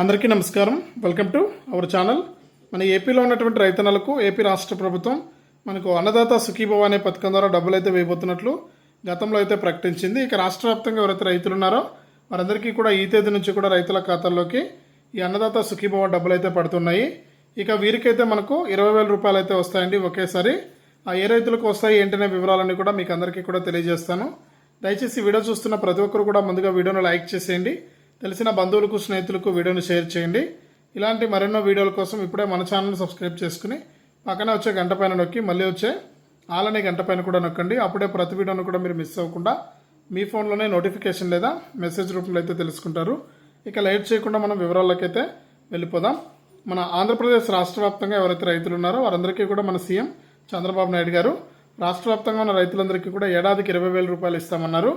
అందరికీ నమస్కారం. Welcome to our channel మన ఏపీలో ఉన్నటువంటి రైతన్నలకు ఏపీ రాష్ట్ర ప్రభుత్వం మనకు అన్నదాత సుఖీభవ అనే పథకం ద్వారా డబ్బులు అయితే వేయబోతున్నట్లు గతంలో అయితే ప్రకటించింది. ఇక రాష్ట్ర వ్యాప్తంగా ఎవరైతే రైతులు ఉన్నారో వారందరికీ కూడా ఈ తేదీ నుంచి కూడా రైతుల ఖాతాల్లోకి ఈ అన్నదాత సుఖీభవ డబ్బులు అయితే పడుతున్నాయి. ఇక వీరికైతే మనకు ఇరవై వేల రూపాయలు అయితే వస్తాయండి ఒకేసారి. ఆ ఏ రైతులకు వస్తాయి ఏంటనే వివరాలన్నీ కూడా మీకు అందరికీ కూడా తెలియజేస్తాను. దయచేసి వీడియో చూస్తున్న ప్రతి ఒక్కరు కూడా ముందుగా వీడియోను లైక్ చేసేయండి. తెలిసిన బంధువులకు స్నేహితులకు వీడియోను షేర్ చేయండి. ఇలాంటి మరెన్నో వీడియోల కోసం ఇప్పుడే మన ఛానల్ని సబ్స్క్రైబ్ చేసుకుని పక్కన వచ్చే గంట పైన నొక్కి మళ్ళీ వచ్చే ఆలనే గంట పైన కూడా నొక్కండి. అప్పుడే ప్రతి వీడియోను కూడా మీరు మిస్ అవ్వకుండా మీ ఫోన్లోనే నోటిఫికేషన్ లేదా మెసేజ్ రూపంలో అయితే తెలుసుకుంటారు. ఇక లేట్ చేయకుండా మనం వివరాలకైతే వెళ్ళిపోదాం. మన ఆంధ్రప్రదేశ్ రాష్ట్ర వ్యాప్తంగా ఎవరైతే రైతులు ఉన్నారో వారందరికీ కూడా మన సీఎం చంద్రబాబు నాయుడు గారు రాష్ట్ర వ్యాప్తంగా ఉన్న రైతులందరికీ కూడా ఏడాదికి ఇరవై వేల రూపాయలు ఇస్తామన్నారు.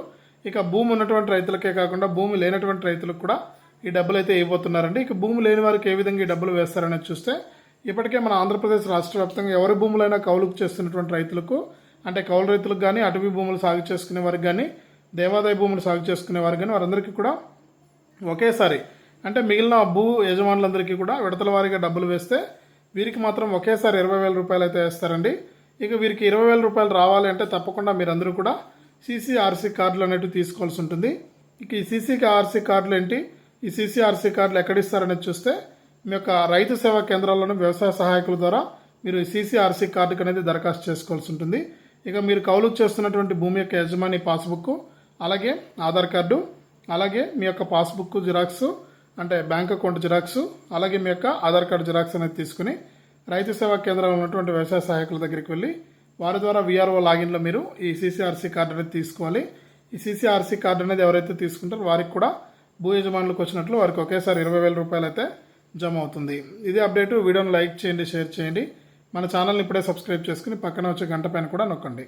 ఇక భూమి ఉన్నటువంటి రైతులకే కాకుండా భూమి లేనటువంటి రైతులకు కూడా ఈ డబ్బులు అయితే ఇవ్వబోతున్నారండి. ఇక భూమి లేని వారికి ఏ విధంగా ఈ డబ్బులు వేస్తారనేది చూస్తే ఇప్పటికే మన ఆంధ్రప్రదేశ్ రాష్ట్ర వ్యాప్తంగా ఎవరి భూములైనా కౌలుకు చేస్తున్నటువంటి రైతులకు అంటే కౌలు రైతులకు కానీ అటవీ భూములు సాగు చేసుకునే వారికి కానీ దేవాదాయ భూములు సాగు చేసుకునే వారికి కానీ వారందరికీ కూడా ఒకేసారి అంటే మిగిలిన భూ యజమానులందరికీ కూడా విడతల వారీగా డబ్బులు వేస్తే వీరికి మాత్రం ఒకేసారి ఇరవై వేల రూపాయలు అయితే వేస్తారండి. ఇక వీరికి ఇరవై వేల రూపాయలు రావాలి అంటే తప్పకుండా మీరందరూ కూడా సీసీఆర్సీ కార్డులు అనేవి తీసుకోవాల్సి ఉంటుంది. ఇక ఈ సీసీఆర్సీ కార్డులు ఏంటి? ఈ సీసీఆర్సీ కార్డులు ఎక్కడ ఇస్తారనేది చూస్తే మీ యొక్క రైతు సేవా కేంద్రాల్లోనూ వ్యవసాయ సహాయకుల ద్వారా మీరు ఈ సీసీఆర్సీ కార్డుకు అనేది దరఖాస్తు చేసుకోవాల్సి ఉంటుంది. ఇక మీరు కౌలుకు చేస్తున్నటువంటి భూమి యొక్క యజమాని పాస్బుక్ అలాగే ఆధార్ కార్డు అలాగే మీ యొక్క పాస్బుక్ జిరాక్స్ అంటే బ్యాంక్ అకౌంట్ జిరాక్స్ అలాగే మీ యొక్క ఆధార్ కార్డు జిరాక్స్ అనేది తీసుకుని రైతు సేవా కేంద్రంలో ఉన్నటువంటి వ్యవసాయ సహాయకుల దగ్గరికి వెళ్ళి వారి ద్వారా విఆర్ఓ లాగిన్లో మీరు ఈ సీసీఆర్సీ కార్డు అనేది తీసుకోవాలి. ఈ సీసీఆర్సీ కార్డు అనేది ఎవరైతే తీసుకుంటారో వారికి కూడా భూ యజమానులకు వచ్చినట్లు వారికి ఒకేసారి ఇరవై వేల రూపాయలు అయితే జమ అవుతుంది. ఇది అప్డేట్ వీడియోని లైక్ చేయండి షేర్ చేయండి. మన ఛానల్ని ఇప్పుడే సబ్స్క్రైబ్ చేసుకుని పక్కన వచ్చే గంట పైన కూడా నొక్కండి.